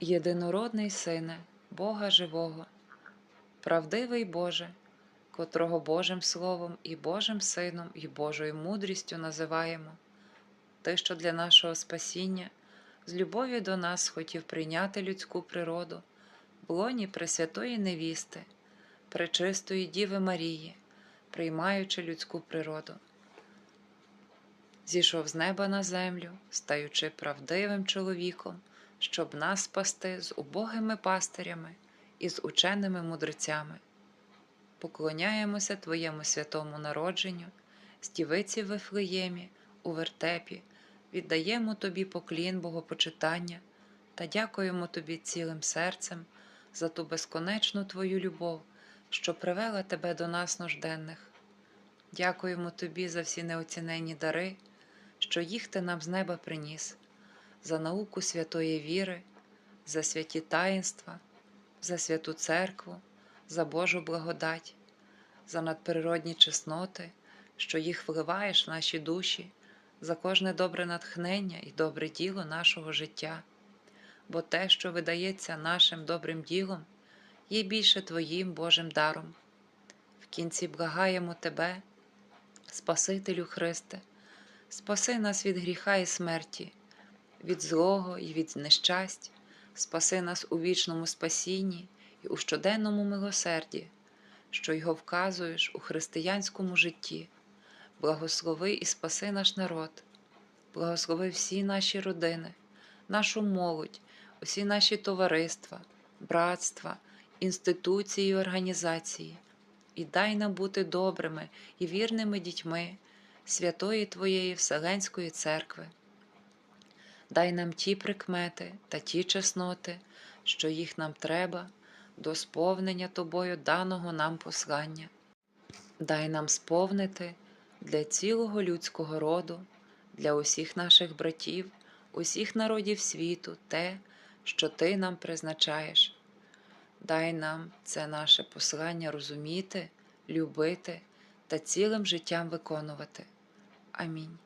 Єдинородний Сине, Бога живого, правдивий Боже, котрого Божим Словом і Божим Сином, і Божою мудрістю називаємо, Ти, що для нашого спасіння, з любов'ю до нас хотів прийняти людську природу, в лоні Пресвятої Невісти, Пречистої Діви Марії, приймаючи людську природу. Зійшов з неба на землю, стаючи правдивим чоловіком, щоб нас спасти з убогими пастирями і з ученими мудрецями. Поклоняємося Твоєму святому народженню, стівиці в Вифлеємі, у вертепі, віддаємо Тобі поклін Богопочитання та дякуємо Тобі цілим серцем за ту безконечну Твою любов, що привела Тебе до нас нужденних. Дякуємо Тобі за всі неоціненні дари, що їх Ти нам з неба приніс, за науку святої віри, за святі таїнства, за святу церкву, за Божу благодать, за надприродні чесноти, що їх вливаєш в наші душі, за кожне добре натхнення і добре діло нашого життя. Бо те, що видається нашим добрим ділом, є більше Твоїм Божим даром. В кінці благаємо Тебе, Спасителю Христе, спаси нас від гріха і смерті, від злого і від нещасть, спаси нас у вічному спасінні і у щоденному милосерді, що його вказуєш у християнському житті. Благослови і спаси наш народ, благослови всі наші родини, нашу молодь, усі наші товариства, братства, інституції і організації, і дай нам бути добрими і вірними дітьми святої Твоєї Вселенської церкви. Дай нам ті прикмети та ті чесноти, що їх нам треба до сповнення Тобою даного нам послання. Дай нам сповнити для цілого людського роду, для усіх наших братів, усіх народів світу те, що Ти нам призначаєш. Дай нам це наше послання розуміти, любити та цілим життям виконувати. Амінь.